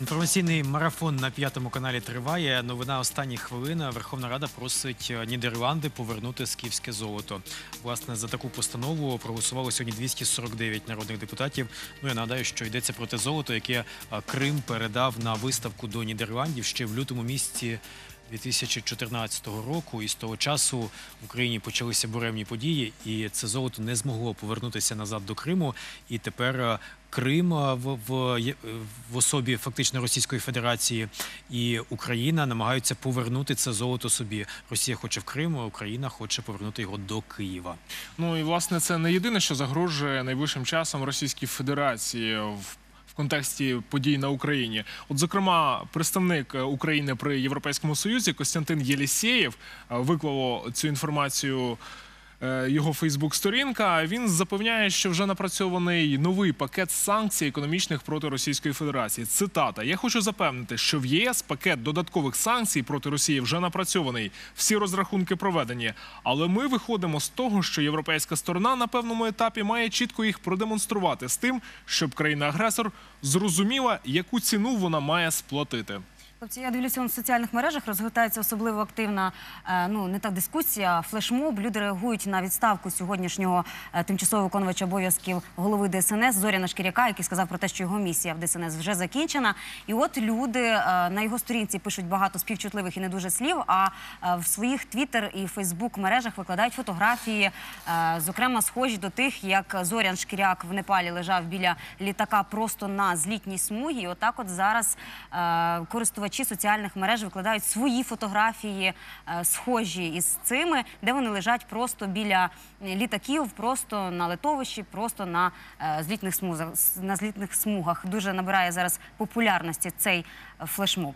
Інформаційний марафон на п'ятому каналі триває. Новина останніх хвилин. Верховна Рада просить е, Нідерланди повернути скіфське золото. Власне, за таку постанову проголосувало сьогодні 249 народних депутатів. Ну я нагадаю, що йдеться про те золото, яке е, Крим передав на виставку до Нідерландів ще в лютому місяці. 2014 року, і з того часу в Україні почалися буремні події, і це золото не змогло повернутися назад до Криму. І тепер е, Крим е, в, в, в особі фактично Російської Федерації і Україна намагаються повернути це золото собі. Росія хоче в Крим, а Україна хоче повернути його до Києва. Ну і власне це не єдине, що загрожує найближчим часом Російській Федерації в. Контексті подій на Україні, от зокрема, представник е, України при Європейському Союзі Костянтин Єлісєєв е, виклав цю інформацію. Е, Його Фейсбук-сторінка він запевняє, що вже напрацьований новий пакет санкцій економічних проти Російської Федерації. Цитата: Я хочу запевнити, що в ЄС пакет додаткових санкцій проти Росії вже напрацьований. Всі розрахунки проведені. Але ми виходимо з того, що європейська сторона на певному етапі має чітко їх продемонструвати з тим, щоб країна-агресор зрозуміла, яку ціну вона має сплатити. Хлопці, я дивлюся, в соціальних мережах розгортається особливо активна, е, ну не так дискусія, флешмоб. Люди реагують на відставку сьогоднішнього е, тимчасового виконувача обов'язків голови ДСНС Зоряна Шкіряка, який сказав про те, що його місія в ДСНС вже закінчена. І от люди е, на його сторінці пишуть багато співчутливих і не дуже слів. А в своїх твіттер і фейсбук мережах викладають фотографії, зокрема схожі до тих, як Зорян Шкіряк в Непалі лежав біля літака просто на злітній смугі. І отак, от зараз е, користувачі соціальних мереж викладають свої фотографії, е, схожі із цими, де вони лежать просто біля літаків, просто на литовищі, просто на е, злітних смузах на злітних смугах. Дуже набирає зараз популярності цей е, флешмоб.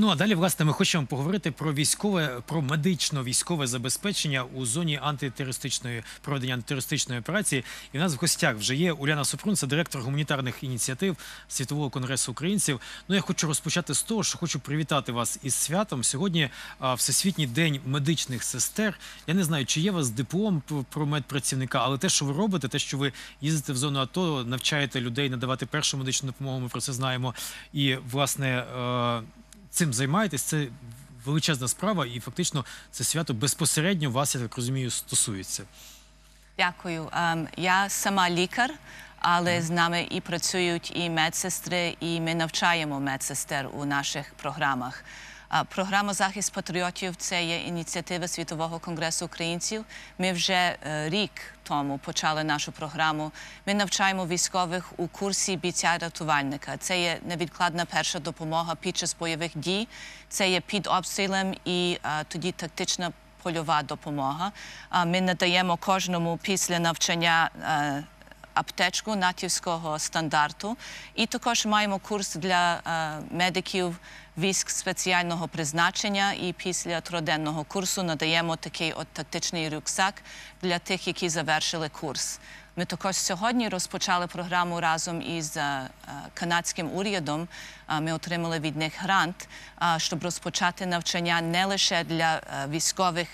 Ну а далі, власне, ми хочемо поговорити про військове, про медично-військове забезпечення у зоні антитерористичної проведення антитерористичної операції. І в нас в гостях вже є Уляна Супрун, це директор гуманітарних ініціатив Світового конгресу українців. Ну я хочу розпочати з того, що хочу привітати вас із святом. Сьогодні а, Всесвітній день медичних сестер. Я не знаю, чи є у вас диплом про- медпрацівника, але те, що ви робите, те, що ви їздите в зону АТО, навчаєте людей надавати першу медичну допомогу. Ми про це знаємо. І власне. е, цим займаєтесь, це величезна справа, і фактично це свято безпосередньо вас, я так розумію, стосується. Дякую. Ем, Я сама лікар, але з нами і працюють і медсестри, і ми навчаємо медсестер у наших програмах. А, Програма Захист патріотів це є ініціатива Світового конгресу українців. Ми вже е, рік тому почали нашу програму. Ми навчаємо військових у курсі бійця-рятувальника. Це є невідкладна перша допомога під час бойових дій. Це є під обстрілем і а, тоді тактична польова допомога. А, Ми надаємо кожному після навчання. е, Аптечку натівського стандарту, і також маємо курс для е, медиків військ спеціального призначення. І після труденного курсу надаємо такий от тактичний рюкзак для тих, які завершили курс. Ми також сьогодні розпочали програму разом із е, канадським урядом. Ми отримали від них грант, щоб розпочати навчання не лише для е, військових.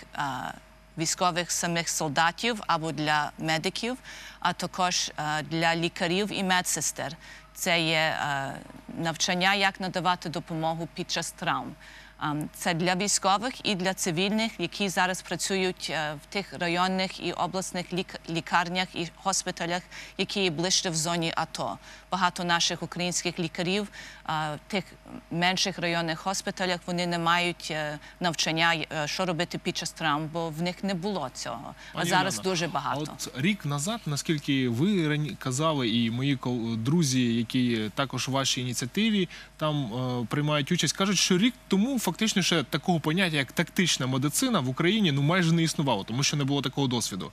Військових самих солдатів або для медиків, а також е, для лікарів і медсестер. Це є е, навчання, як надавати допомогу під час травм. Ем, Це для військових і для цивільних, які зараз працюють е, в тих районних і обласних лік- лікарнях і госпіталях, які є ближче в зоні АТО. Багато наших українських лікарів е, в тих менших районних госпіталях вони не мають е, навчання, що робити під час травм, бо в них не було цього. А Пані зараз дуже багато. А от рік назад, наскільки ви казали, і мої друзі, які також у вашій ініціативі там приймають участь, кажуть, що рік тому фактично ще такого поняття, як тактична медицина в Україні, ну майже не існувало, тому що не було такого досвіду.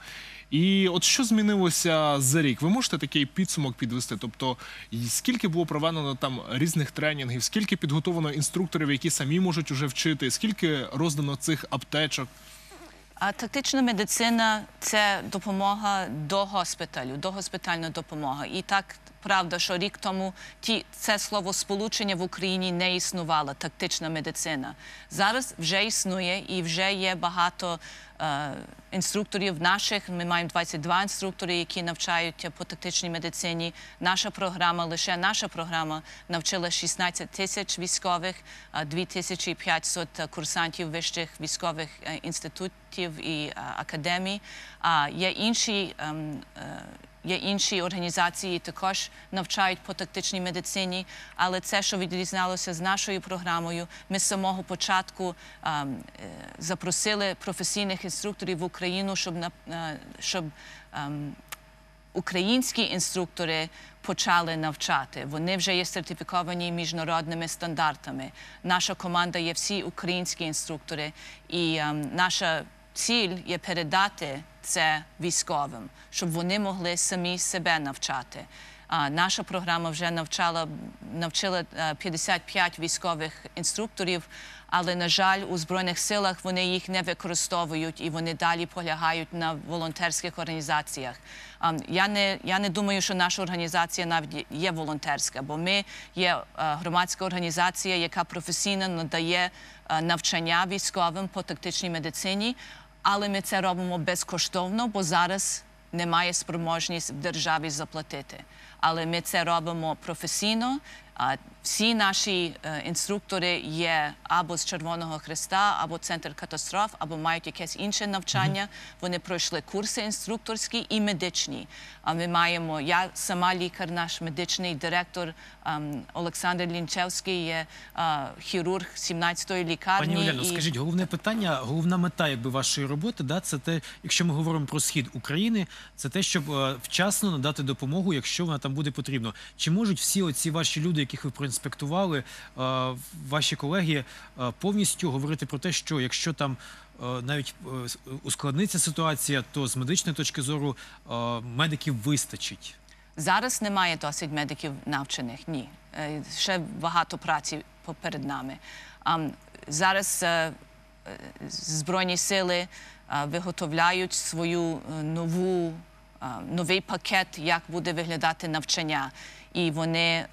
І от що змінилося за рік? Ви можете такий підсумок підвести? Тобто, скільки було проведено там різних тренінгів, скільки підготовлено інструкторів, які самі можуть уже вчити, скільки роздано цих аптечок? А тактична медицина це допомога до госпіталю, догоспітальна допомога. І так правда, що рік тому ті це слово сполучення в Україні не існувало. Тактична медицина зараз вже існує і вже є багато. Е, е, інструкторів наших. Ми маємо 22 інструктори, які навчають по тактичній медицині. Наша програма, лише наша програма навчила 16 тисяч військових, е, 2500 курсантів вищих військових е, інститутів і е, академій. А є інші. Є інші організації, також навчають по тактичній медицині, але це, що відрізнялося з нашою програмою, ми з самого початку ем, е, запросили професійних інструкторів в Україну, щоб на е, щоб ем, українські інструктори почали навчати. Вони вже є сертифіковані міжнародними стандартами. Наша команда є всі українські інструктори, і ем, наша ціль є передати це військовим, щоб вони могли самі себе навчати. Наша програма вже навчала навчила е, 55 військових інструкторів, але на жаль, у збройних силах вони їх не використовують і вони далі полягають на волонтерських організаціях. Я не я не думаю, що наша організація навіть є волонтерська, бо ми є е, громадська організація, яка професійно надає е, навчання військовим по тактичній медицині, але ми це робимо безкоштовно, бо зараз немає спроможність в державі заплатити. Але ми це робимо професійно. Всі наші е, інструктори є або з Червоного Христа, або Центр катастроф, або мають якесь інше навчання. Вони пройшли курси інструкторські і медичні. А ми маємо, я сама лікар, наш медичний директор ем, Олександр Лінчевський є е, хірург 17-ї лікарні. Пані Оляно, і- скажіть, головне питання, головна мета якби вашої роботи, да, це те, якщо ми говоримо про схід України, це те, щоб е, вчасно надати допомогу, якщо вона там буде потрібно. Чи можуть всі оці ваші люди, яких ви проінспектували, е, ваші колеги, е, повністю говорити про те, що якщо там е, навіть ускладниться ситуація, то з медичної точки зору медиків вистачить. Зараз немає досить медиків навчених. Ні. Ще багато праці поперед нами. Зараз Збройні сили виготовляють свою нову, новий пакет, як буде виглядати навчання. І вони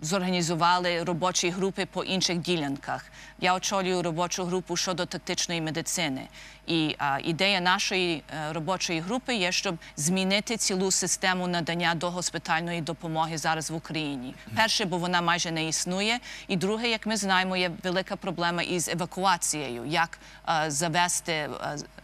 зорганізували робочі групи по інших ділянках. Я очолюю робочу групу щодо тактичної медицини. І а, ідея нашої е, робочої групи є, щоб змінити цілу систему надання догоспітальної допомоги зараз в Україні. Перше, бо вона майже не існує. І друге, як ми знаємо, є велика проблема із евакуацією, як е, завести е,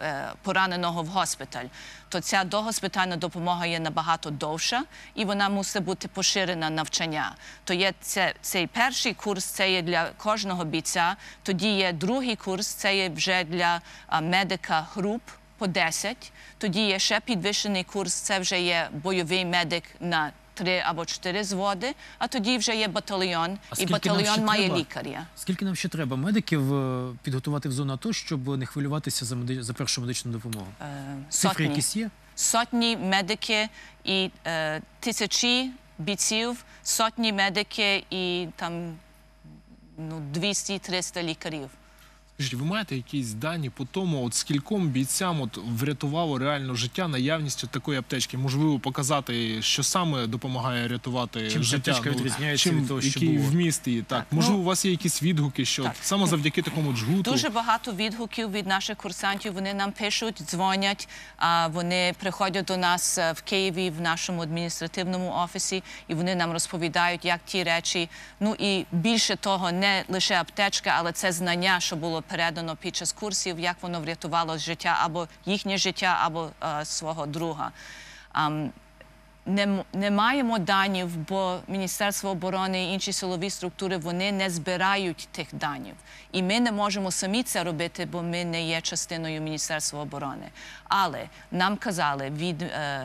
е, пораненого в госпіталь. То ця догоспітальна допомога є набагато довша, і вона мусить бути поширена навчання. То є це, цей перший курс, це є для кожного бійця. Тоді є другий курс, це є вже для а, медика груп по 10. Тоді є ще підвищений курс, це вже є бойовий медик на три або чотири зводи, а тоді вже є батальйон, А і батальйон має треба? лікаря. Скільки нам ще треба медиків е, підготувати в зону АТО, щоб не хвилюватися за меди... за першу медичну допомогу? Е, Цифри сотні. якісь є? сотні медики і е, тисячі бійців, сотні медики і там ну, 200-300 лікарів. Скажіть, ви маєте якісь дані по тому, от скільком бійцям от врятувало реально життя наявністю такої аптечки? Можливо, показати, що саме допомагає рятувати Чим життя? аптечка відрізняється чим, від того, що який було? вміст її? Так, Так, можливо, ну, у вас є якісь відгуки, що так. саме завдяки такому джгуту. Дуже багато відгуків від наших курсантів. Вони нам пишуть, дзвонять. А вони приходять до нас е, в Києві в нашому адміністративному офісі, і вони нам розповідають, як ті речі. Ну і більше того, не лише аптечка, але це знання, що було передано під час курсів, як воно врятувало життя або їхнє життя, або е, свого друга. Ам, не, не маємо данів, бо Міністерство оборони і інші силові структури вони не збирають тих данів. І ми не можемо самі це робити, бо ми не є частиною Міністерства оборони. Але нам казали від е,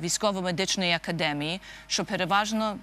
військово-медичної академії, що переважно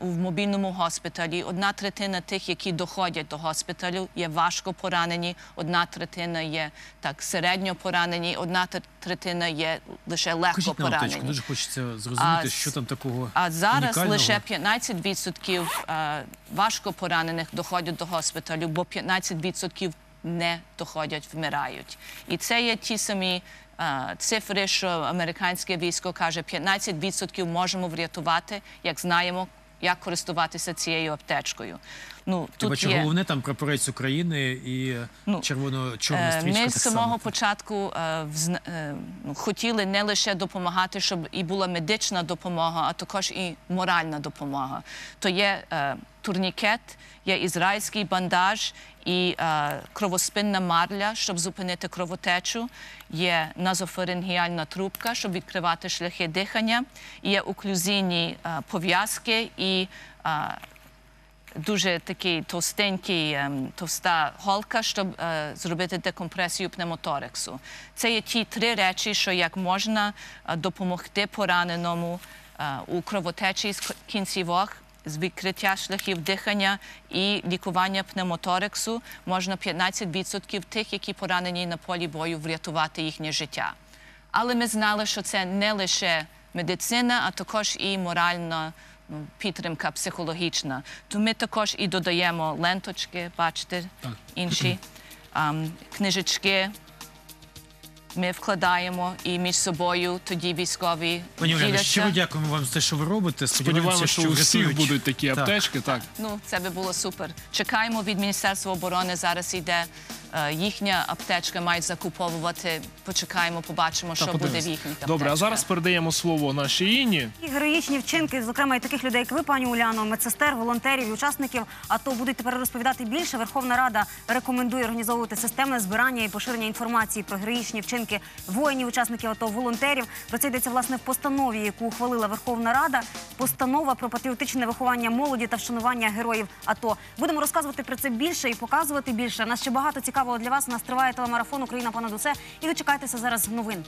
в мобільному госпіталі одна третина тих, які доходять до госпіталю, є важко поранені, одна третина є так середньо поранені, одна третина є лише легко Кажіть нам поранені. дуже хочеться зрозуміти, А що там такого А зараз лише 15% е, важко поранених доходять до госпіталю, бо 15% не доходять, вмирають. І це є ті самі е, цифри, що американське військо каже, 15% можемо врятувати, як знаємо. Як користуватися цією аптечкою. Ну, тут бачиш, є... головне там прапорець України і Ну, червоно-чорна Е, стрічка. Ми так з самого само. початку е, взна- е, ну, хотіли не лише допомагати, щоб і була медична допомога, а також і моральна допомога. То є е, турнікет, є ізраїльський бандаж і е, кровоспинна марля, щоб зупинити кровотечу. Є назофарингіальна трубка, щоб відкривати шляхи дихання. Є оклюзійні е, пов'язки і е, дуже такий товстенький, ем, товста голка, щоб е, зробити декомпресію пневмоторексу. Це є ті три речі, що як можна е, допомогти пораненому е, у кровотечі з кінцівок, з відкриття шляхів дихання і лікування пневмоторексу можна 15% тих, які поранені на полі бою, врятувати їхнє життя. Але ми знали, що це не лише медицина, а також і моральна ну, підтримка психологічна. То ми також і додаємо ленточки, бачите, інші книжечки. Ми вкладаємо і між собою тоді військові Пані Оляно, діляться. щиро дякуємо вам за те, що ви робите. Сподіваємося, що у всіх врятують. будуть такі Так. аптечки. Так. Ну, це би було супер. Чекаємо від Міністерства оборони. Зараз йде їхня аптечка, мають закуповувати. Почекаємо, побачимо, що буде в їхніх аптечках. Добре, а зараз передаємо слово нашій Інні. І героїчні вчинки, зокрема і таких людей, як ви, пані Уляно, медсестер, волонтерів і учасників АТО будуть тепер розповідати більше. Верховна Рада рекомендує організовувати системне збирання і поширення інформації про героїчні вчинки воїнів, учасників АТО, волонтерів. Про це йдеться власне в постанові, яку ухвалила Верховна Рада. Постанова про патріотичне виховання молоді та вшанування героїв АТО. Будемо розказувати про це більше і показувати більше. Нас ще багато цікавого для вас. У нас триває телемарафон Україна понад усе. І дочекайтеся зараз новин.